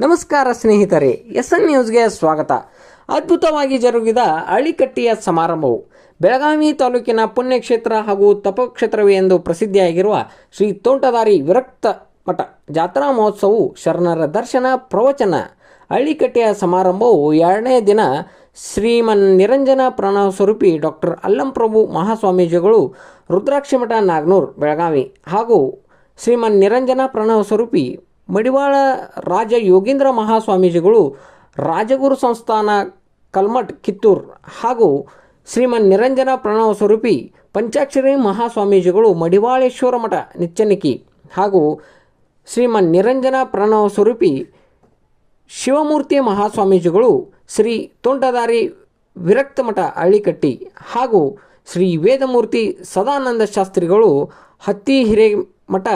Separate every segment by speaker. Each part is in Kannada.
Speaker 1: ನಮಸ್ಕಾರ ಸ್ನೇಹಿತರೆ ಎಸ್ ಎನ್ ನ್ಯೂಸ್ಗೆ ಸ್ವಾಗತ. ಅದ್ಭುತವಾಗಿ ಜರುಗಿದ ಅಳಿಕಟ್ಟಿಯ ಸಮಾರಂಭವು ಬೆಳಗಾವಿ ತಾಲೂಕಿನ ಪುಣ್ಯಕ್ಷೇತ್ರ ಹಾಗೂ ತಪಕ್ಷೇತ್ರವೇ ಎಂದು ಪ್ರಸಿದ್ಧಿಯಾಗಿರುವ ಶ್ರೀ ತೋಂಟದಾರಿ ವಿರಕ್ತ ಮಠ ಜಾತ್ರಾ ಮಹೋತ್ಸವವು ಶರಣರ ದರ್ಶನ ಪ್ರವಚನ. ಅಳ್ಳಿಕಟ್ಟೆಯ ಸಮಾರಂಭವು ಎರಡನೇ ದಿನ ಶ್ರೀಮನ್ ನಿರಂಜನ ಪ್ರಣವ ಸ್ವರೂಪಿ ಡಾಕ್ಟರ್ ಅಲ್ಲಂಪ್ರಭು ಮಹಾಸ್ವಾಮೀಜಿಗಳು ರುದ್ರಾಕ್ಷಿ ಮಠ ನಾಗನೂರ್, ಬೆಳಗಾವಿ ಹಾಗೂ ಶ್ರೀಮನ್ ನಿರಂಜನ ಪ್ರಣವ ಸ್ವರೂಪಿ ಮಡಿವಾಳ ರಾಜ ಯೋಗೀಂದ್ರ ಮಹಾಸ್ವಾಮೀಜಿಗಳು ರಾಜಗುರು ಸಂಸ್ಥಾನ ಕಲ್ಮಠ್, ಕಿತ್ತೂರ್ ಹಾಗೂ ಶ್ರೀಮನ್ ನಿರಂಜನ ಪ್ರಣವ ಸ್ವರೂಪಿ ಪಂಚಾಕ್ಷರಿ ಮಹಾಸ್ವಾಮೀಜಿಗಳು ಮಡಿವಾಳೇಶ್ವರ ಮಠ ನಿಚ್ಚನಿಕಿ ಹಾಗೂ ಶ್ರೀಮನ್ ನಿರಂಜನ ಪ್ರಣವ ಸ್ವರೂಪಿ ಶಿವಮೂರ್ತಿ ಮಹಾಸ್ವಾಮೀಜಿಗಳು ಶ್ರೀ ತೋಂಟದಾರಿ ವಿರಕ್ತ ಮಠ, ಹಳ್ಳಿಕಟ್ಟಿ ಹಾಗೂ ಶ್ರೀ ವೇದಮೂರ್ತಿ ಸದಾನಂದ ಶಾಸ್ತ್ರಿಗಳು ಹತ್ತಿ ಹಿರೇಮಠ,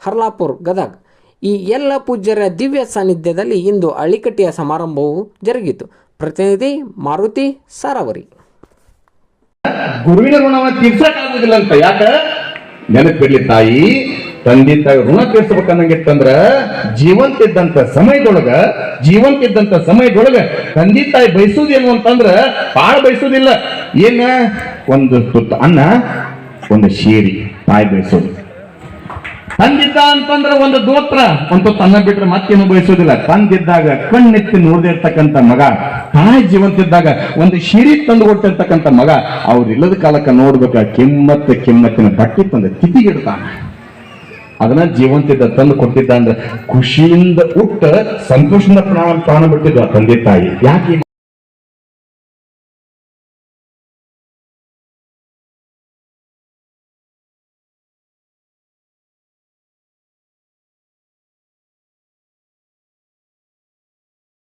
Speaker 1: ಹರ್ಲಾಪುರ್, ಗದಗ್. ಈ ಎಲ್ಲ ಪೂಜ್ಯರ ದಿವ್ಯ ಸಾನ್ನಿಧ್ಯದಲ್ಲಿ ಇಂದು ಅಳಿಕಟ್ಟಿಯ ಸಮಾರಂಭವು ಜರುಗಿತು. ಪ್ರತಿನಿಧಿ ಮಾರುತಿ ಸಾರಾವರಿ.
Speaker 2: ಗುರುವಿನ ಋಣವನ್ನ ತೀರ್ಸಕ್ಕಾಗುದಿಲ್ಲ ಅಂತ ಯಾಕ? ನೆನಪಿರ್ಲಿ ತಾಯಿ ತಂದೆ ತಾಯಿ ಋಣ ತೀರ್ಸಬೇಕನ್ನಂಗಿತ್ತಂದ್ರ ಜೀವಂತ ಇದ್ದಂತ ಸಮಯದೊಳಗ ಜೀವಂತ ಇದ್ದಂತ ಸಮಯದೊಳಗ ತಂದೆ ತಾಯಿ ಬಯಸುದೇನು ಅಂತಂದ್ರ ಬಾಳ ಬಯಸುದಿಲ್ಲ ಏನ? ಒಂದು ತುತ್ತ ಅನ್ನ, ಒಂದು ಶೇರಿ ತಾಯಿ ಬಯಸೋದು ತಂದಿದ್ದ ಅಂತಂದ್ರೆ ಒಂದು ದೋತ್ರ ಒಂದು ತನ್ನ ಬಿಟ್ಟರೆ ಮತ್ತೇನು ಬಯಸೋದಿಲ್ಲ ತಂದಿದ್ದಾಗ ಕಣ್ಣೆತ್ತಿ ನೋಡದೇ ಇರ್ತಕ್ಕಂಥ ಮಗ ತಾಯಿ ಜೀವಂತಿದ್ದಾಗ ಒಂದು ಶಿರಿ ತಂದು ಕೊಟ್ಟಿರ್ತಕ್ಕಂಥ ಮಗ, ಅವ್ರಿಲ್ಲದ ಕಾಲಕ್ಕೆ ನೋಡ್ಬೇಕ ಕೆಮ್ಮತ್ತ ಕೆಮ್ಮತ್ತಿನ ಬಟ್ಟೆ ತಂದು ತಿಥಿಗಿಡ್ತಾನೆ ಅದನ್ನ ಜೀವಂತಿದ್ದ, ತಂದು ಕೊಟ್ಟಿದ್ದ ಅಂದ್ರೆ ಖುಷಿಯಿಂದ ಉಟ್ಟ ಸಂತೋಷದಿಂದ ಪ್ರಾಣ ಪ್ರಾಣ ಬಿಟ್ಟಿದ್ದ ತಂದೆ ತಾಯಿ. ಯಾಕೆ?